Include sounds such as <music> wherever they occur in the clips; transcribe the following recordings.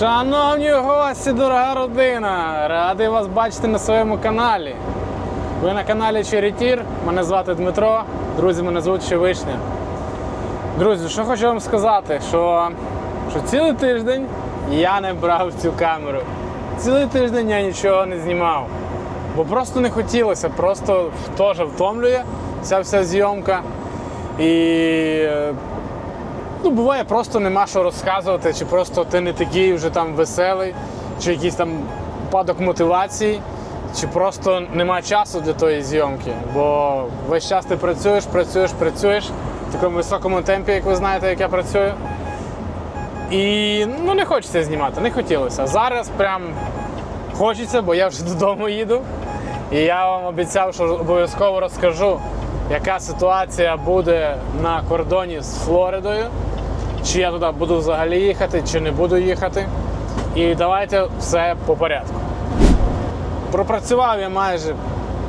Шановні гості, дорога родина! Радий вас бачити на своєму каналі. Ви на каналі Черетір. Мене звати Дмитро. Друзі, мене звуть ще Вишня. Друзі, що хочу вам сказати, що, що цілий тиждень я не брав цю камеру. Цілий тиждень я нічого не знімав. Бо просто не хотілося, просто теж втомлює ця вся зйомка. І е, Ну, буває, просто нема що розказувати, чи просто ти не такий вже там веселий, чи якийсь там падок мотивації, чи просто нема часу для тої зйомки. Бо весь час ти працюєш, працюєш, працюєш в такому високому темпі, як ви знаєте, як я працюю. І ну, не хочеться знімати, не хотілося. Зараз прям хочеться, бо я вже <laughs> додому їду. І я вам обіцяв, що обов'язково розкажу, яка ситуація буде на кордоні з Флоридою. Чи я туди буду взагалі їхати, чи не буду їхати. І давайте все по порядку. Пропрацював я майже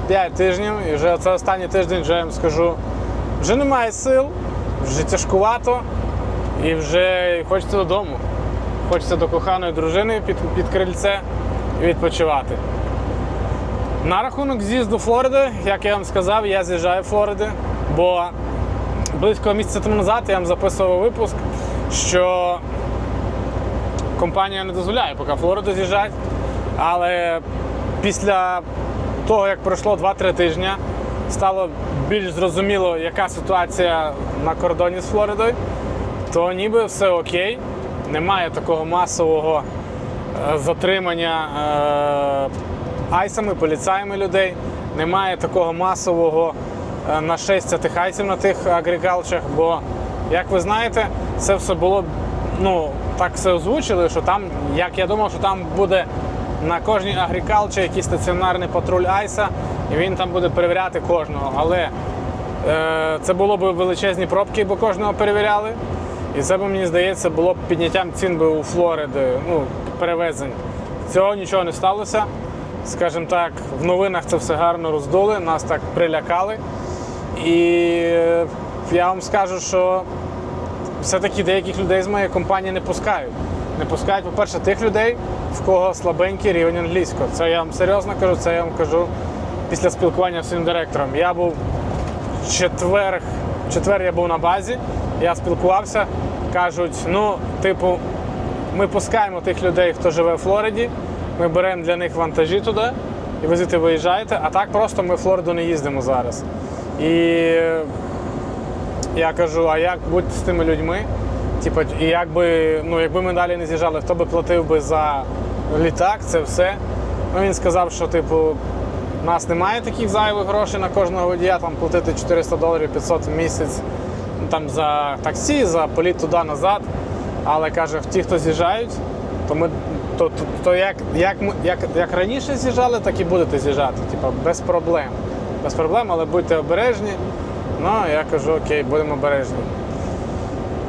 5 тижнів, і вже це останній тиждень вже я вам скажу, вже немає сил, вже тяжкувато і вже хочеться додому. Хочеться до коханої дружини під, під крильце і відпочивати. На рахунок з'їзду Флориди, як я вам сказав, я з'їжджаю в Флориди, бо близько місяця тому назад я вам записував випуск, що компанія не дозволяє поки Флориду з'їжджати. Але після того, як пройшло 2-3 тижні, стало більш зрозуміло, яка ситуація на кордоні з Флоридою, то ніби все окей. Немає такого масового е, затримання е, айсами, поліцаями людей. Немає такого масового е, нашестя тих айсів на тих агрикалчах, бо, як ви знаєте, це все було, ну, так все озвучили, що там, як я думав, що там буде на кожній агрикалчі якийсь стаціонарний патруль айса, і він там буде перевіряти кожного. Але е, це було б величезні пробки, бо кожного перевіряли. І це б, мені здається, було б підняттям цін би у Флориди, ну, перевезень. Цього нічого не сталося. Скажімо так, в новинах це все гарно роздули, нас так прилякали. І я вам скажу, що все-таки деяких людей з моєї компанії не пускають. Не пускають, по-перше, тих людей, в кого слабенький рівень англійського. Це я вам серйозно кажу, це я вам кажу після спілкування з своїм директором. Я був четвер, в четвер я був на базі, я спілкувався, кажуть, ну, типу, ми пускаємо тих людей, хто живе в Флориді, ми беремо для них вантажі туди, і ви звідти виїжджаєте, а так просто ми в Флориду не їздимо зараз. І я кажу, а як бути з тими людьми? Типа, і якби, ну, якби ми далі не з'їжджали, хто би платив би за літак, це все. Ну, він сказав, що типу, у нас немає таких зайвих грошей на кожного водія, там платити 400 доларів 500 в місяць ну, там, за таксі, за політ туди-назад. Але каже, ті, хто з'їжджають, то ми то, то, то як, як, як, як раніше з'їжджали, так і будете з'їжджати. Типа, без проблем. Без проблем, але будьте обережні. Ну, я кажу, окей, будемо обережні.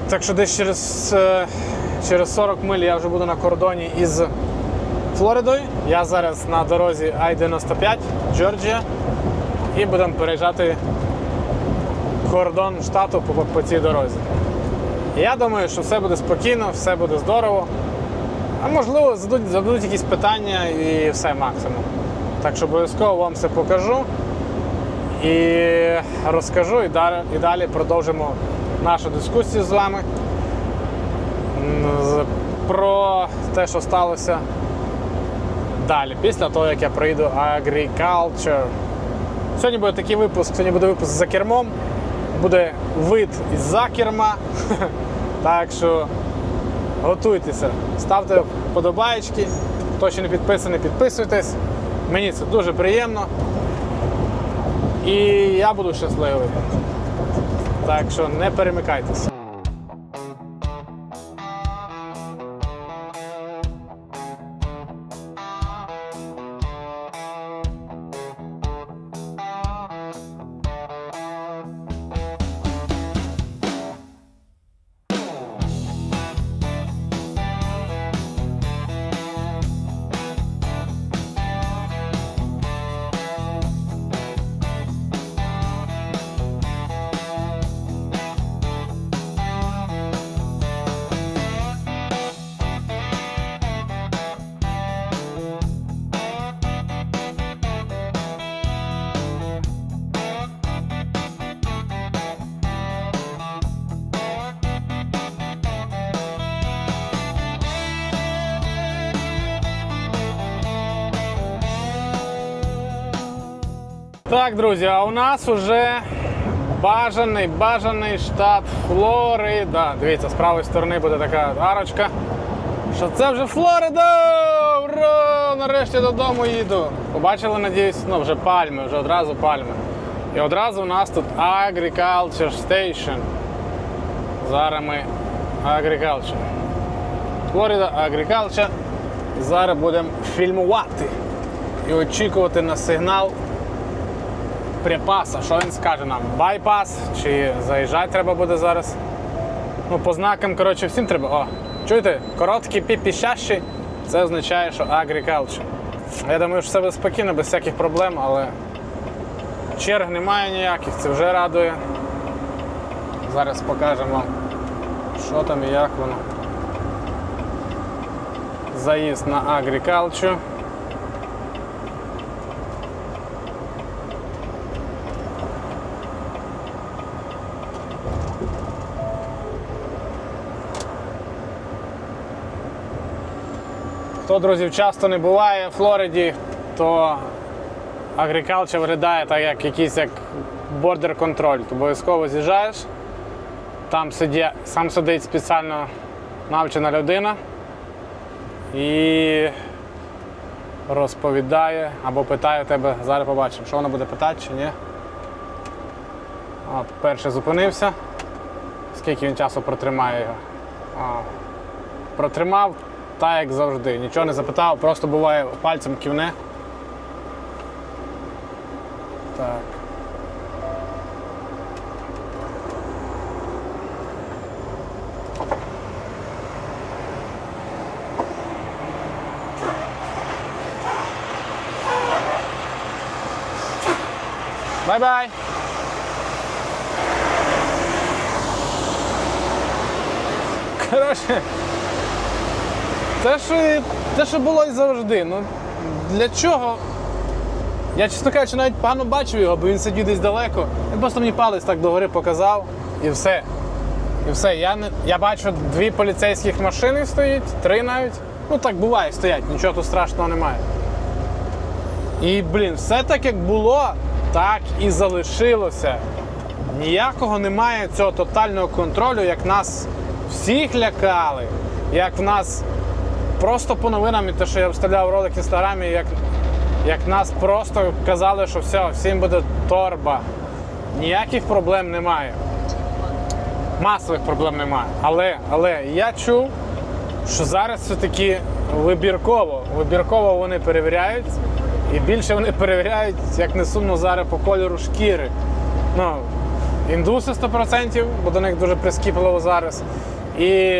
Так що десь через, е, через 40 миль я вже буду на кордоні із Флоридою. Я зараз на дорозі I-95, Джорджія. І будемо переїжджати кордон штату по, по цій дорозі. Я думаю, що все буде спокійно, все буде здорово. А можливо, зададуть, зададуть якісь питання і все максимум. Так що обов'язково вам все покажу і розкажу, і далі, і далі продовжимо нашу дискусію з вами про те, що сталося далі, після того, як я прийду Agriculture. Сьогодні буде такий випуск, сьогодні буде випуск за кермом, буде вид із-за керма. <laughs> Так що готуйтеся, ставте вподобаєчки. Хто ще не підписаний, підписуйтесь. Мені це дуже приємно. І я буду щасливий. Так що не перемикайтеся. Так, друзі, а у нас уже бажаний, бажаний штат Флорида. Дивіться, з правої сторони буде така арочка. Що це вже Флорида! Ура! Нарешті додому їду. Побачили, надіюсь, ну вже пальми, вже одразу пальми. І одразу у нас тут Agriculture Station. Зараз ми Agriculture. Флорида Agriculture. Зараз будемо фільмувати і очікувати на сигнал припаса. Що він скаже нам? Байпас чи заїжджати треба буде зараз? Ну, по знакам, коротше, всім треба. О, чуєте? Короткі піпіщащі. Це означає, що agriculture. Я думаю, що все буде спокійно, без всяких проблем, але черг немає ніяких, це вже радує. Зараз покажемо вам, що там і як воно. Заїзд на agriculture. Хто, друзів, часто не буває в Флориді, то агрикалча виглядає так, як якийсь як бордер контроль. Ти обов'язково з'їжджаєш, там сидє, сам сидить спеціально навчена людина і розповідає або питає тебе, зараз побачимо, що вона буде питати чи ні. От, перший зупинився. Скільки він часу протримає його? А, протримав так, як завжди. Нічого не запитав, просто буває пальцем кивне. Так. Бай-бай! Коротше, те, що, те, що було і завжди. Ну, для чого? Я, чесно кажучи, навіть погано бачив його, бо він сидів десь далеко. Він просто мені палець так догори показав і все. І все. Я, не, я бачу дві поліцейських машини стоїть, три навіть. Ну так буває, стоять, нічого тут страшного немає. І, блін, все так як було, так і залишилося. Ніякого немає цього тотального контролю, як нас всіх лякали, як в нас просто по новинам, і те, що я вставляв ролик в інстаграмі, як, як нас просто казали, що все, всім буде торба. Ніяких проблем немає. Масових проблем немає. Але, але я чув, що зараз все-таки вибірково, вибірково вони перевіряють. І більше вони <laughs> перевіряють, як не сумно зараз по кольору шкіри. Ну, індуси 100%, бо до них дуже прискіпливо зараз. І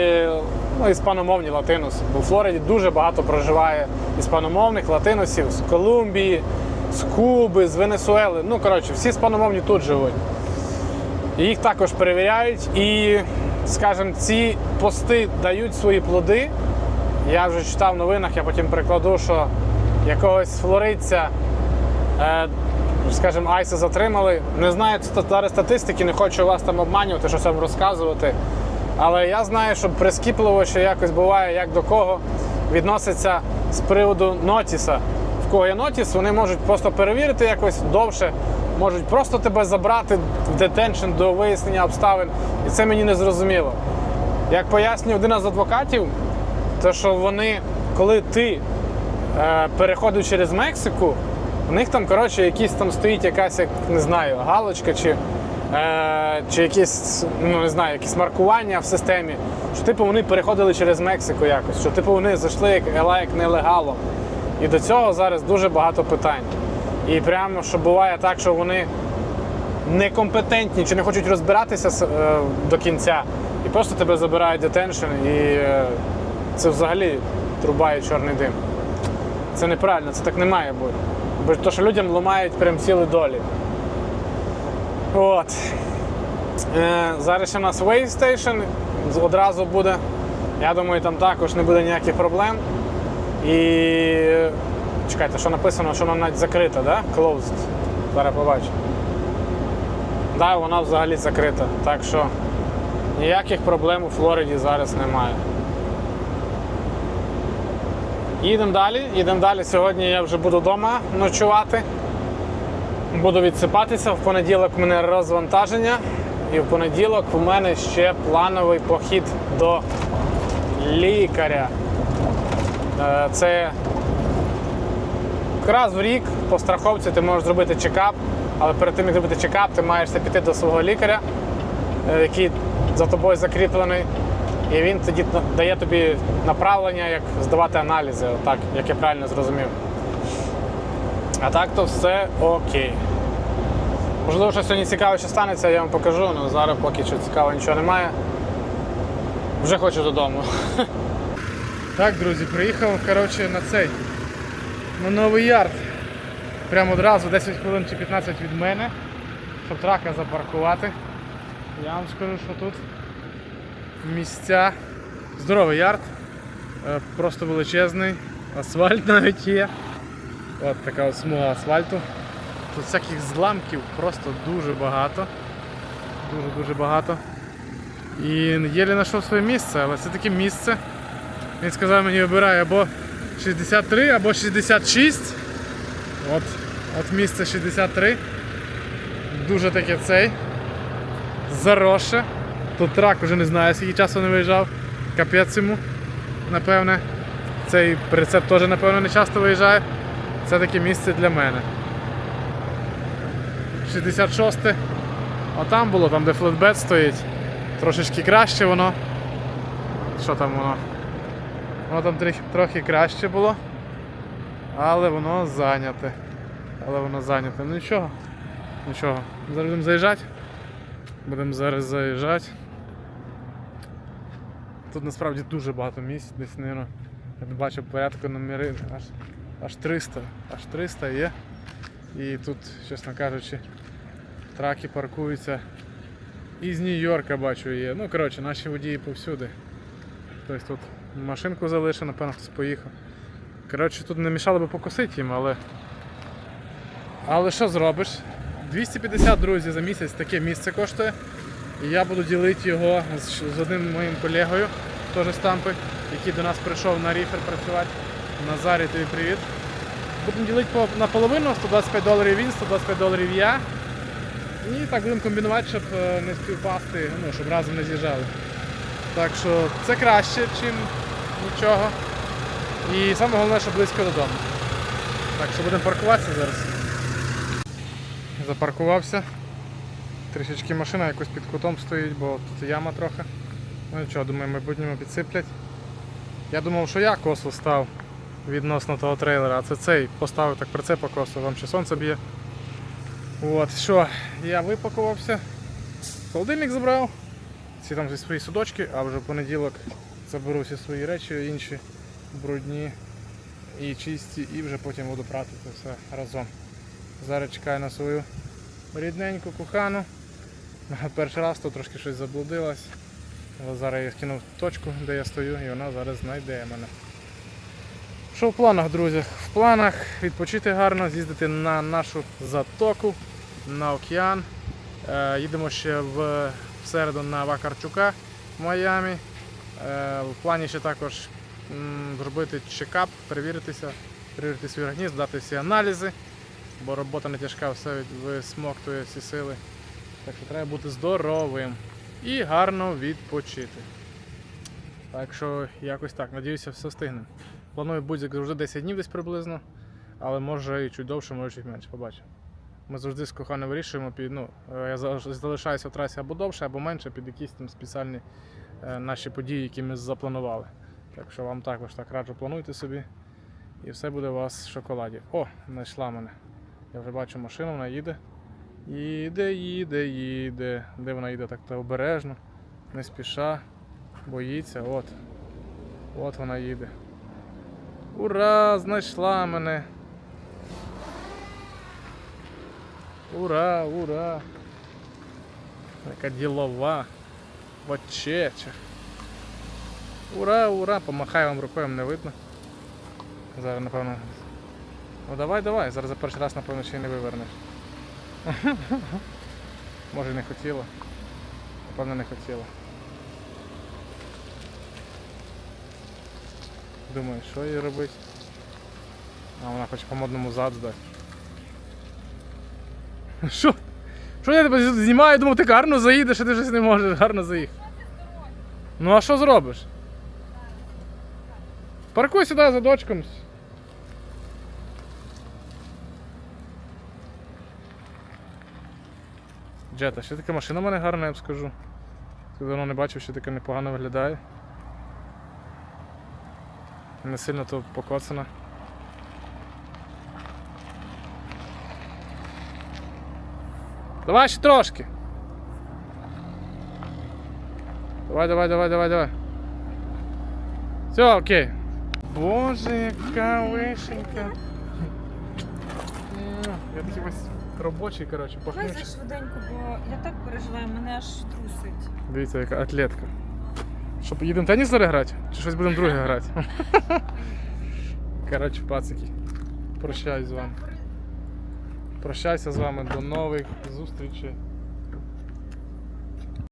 ну, іспаномовні латиноси. Бо в Флориді дуже багато проживає іспаномовних латиносів з Колумбії, з Куби, з Венесуели. Ну, коротше, всі іспаномовні тут живуть. Їх також перевіряють. І, скажімо, ці пости дають свої плоди. Я вже читав в новинах, я потім прикладу, що якогось флоридця, е, скажімо, Айса затримали. Не знаю зараз статистики, не хочу вас там обманювати, щось вам розказувати. Але я знаю, що прискіпливо, що якось буває, як до кого відноситься з приводу нотіса. В кого є нотіс, вони можуть просто перевірити якось довше, можуть просто тебе забрати в детеншн до вияснення обставин. І це мені не зрозуміло. Як пояснює один із адвокатів, то що вони, коли ти е, переходив через Мексику, у них там, коротше, якісь там стоїть якась, як не знаю, галочка чи, чи якісь, ну не знаю, якісь маркування в системі, що типу вони переходили через Мексику якось, що типу вони зайшли як, як нелегалом. І до цього зараз дуже багато питань. І прямо що буває так, що вони некомпетентні чи не хочуть розбиратися е, до кінця, і просто тебе забирають детеншн, і е, це взагалі трубає чорний дим. Це неправильно, це так не має бути. Бо то, що людям ламають прям цілі долі. От. Е, зараз ще у нас Station одразу буде. Я думаю, там також не буде ніяких проблем. І чекайте, що написано, що вона навіть закрита, да? Closed. Зараз побачимо. Да, вона взагалі закрита. Так що ніяких проблем у Флориді зараз немає. Їдемо далі, їдемо далі. Сьогодні я вже буду вдома ночувати. Буду відсипатися. В понеділок у мене розвантаження. І в понеділок у мене ще плановий похід до лікаря. Е, Це раз в рік по страховці ти можеш зробити чекап, але перед тим як зробити чекап, ти маєш піти до свого лікаря, е, який за тобою закріплений. І він тоді дає тобі направлення, як здавати аналізи, отак, як я правильно зрозумів. А так то все окей. Можливо, що сьогодні цікаво, що станеться, я вам покажу, але зараз поки що цікаво нічого немає. Вже хочу додому. <laughs> Так, друзі, приїхав коротше, на цей. На новий ярд. Прямо одразу 10 хвилин чи 15 від мене, щоб трака запаркувати. Я вам скажу, що тут місця. Здоровий ярд, е, просто величезний, асфальт <laughs> навіть є. От така смуга асфальту. Тут всяких зламків просто дуже багато. Дуже-дуже багато. І єлі знайшов своє місце, але це таке місце. Він сказав мені обирай або 63, або 66. От, от місце 63. Дуже таке цей. Заросше. Тут трак вже не знаю, скільки часу не виїжджав. Капець йому, напевне. Цей прицеп теж, напевно, не часто виїжджає. Це таке місце для мене. 66. А там було, там де флетбет стоїть. Трошечки краще воно. Що там воно? Воно там трохи, краще було. Але воно зайняте. Але воно зайняте. Ну нічого. Нічого. Зараз будемо заїжджати. Будемо зараз заїжджати. Тут насправді дуже багато місць, десь, мабуть, я бачив порядку номери аж, аж 300. Аж 300 є. І тут, чесно кажучи, траки паркуються. І з Нью-Йорка бачу є. Ну, коротше, наші водії повсюди. Хтось тут машинку залишив, напевно, хтось поїхав. Коротше, тут не мішало би покосити їм, але. Але що зробиш? 250 друзі за місяць таке місце коштує. І я буду ділити його з, з одним моїм колегою, теж з Тампи, який до нас прийшов на ріфер працювати. Назарі, тобі привіт. Будемо ділити по, наполовину, 125 доларів він, 125 доларів я. І так будемо комбінувати, щоб е, не співпасти, ну, щоб разом не з'їжджали. Так що це краще, ніж нічого. І саме головне, що близько додому. Так що будемо паркуватися зараз. Запаркувався. Трішечки машина якось під кутом стоїть, бо тут яма трохи. Ну нічого, думаю, в майбутньому підсиплять. Я думав, що я косо став відносно того трейлера, а це цей поставив так прицепа косо, вам ще сонце б'є. От, що, я випакувався, холодильник забрав, всі там зі свої судочки, а вже в понеділок заберу всі свої речі, інші брудні і чисті, і вже потім буду прати це все разом. Зараз чекаю на свою рідненьку кохану. <laughs> Перший раз тут трошки щось заблудилась. Але зараз я скинув точку, де я стою, і вона зараз знайде мене. Що в планах, друзі? В планах відпочити гарно, з'їздити на нашу затоку, на океан. Е, їдемо ще в, середу на Вакарчука в Майамі. Е, в плані ще також зробити чекап, перевіритися, перевірити свій організм, дати всі аналізи, бо робота не тяжка, все висмоктує всі сили. Так що треба бути здоровим і гарно відпочити. Так що якось так, надіюся, все встигнемо. Планую бути як завжди 10 днів десь приблизно, але може і чуть довше, може чуть менше, побачимо. Ми завжди з коханою вирішуємо, ну, е, я залишаюся в трасі або довше, або менше під якісь там спеціальні е, наші події, які ми запланували. Так що вам також так раджу, плануйте собі. І все буде у вас в шоколаді. О, знайшла мене. Я вже бачу машину, вона їде. Їде, їде, їде. Де вона їде так то обережно, не спіша, боїться. От. От вона їде. Ура! Знайшла мене. Ура, ура! Яка ділова. В. Ура, ура! Помахай вам рукою, не видно. Зараз, напевно. Ну давай, давай, зараз за перший раз, напевно, ще й не вивернеш. <laughs> Може не хотіла. Напевно, не хотіла. Думаю, що їй робити. А вона хоче по модному зад здати. Що? Що я тебе знімаю, думав, ти гарно заїдеш, а ти щось не можеш гарно заїхати. Ну а що зробиш? Паркуй сюди за дочком. Джета, ще така машина в мене гарна, я б скажу. Я давно не бачив, що таке непогано виглядає. Не сильно то покоцана. Давай ще трошки. Давай, давай, давай, давай, давай. Все, окей. Боже, яка вишенька. Я такий весь робочий, коротше, Давай пахнучий. за швиденько, бо я так переживаю, мене аж трусить. Дивіться, яка атлетка. Що, поїдемо теніс зараз грати? Чи щось будемо друге грати? Коротше, пацики. Прощаюсь з вами. Прощаюся з вами до нових зустрічей.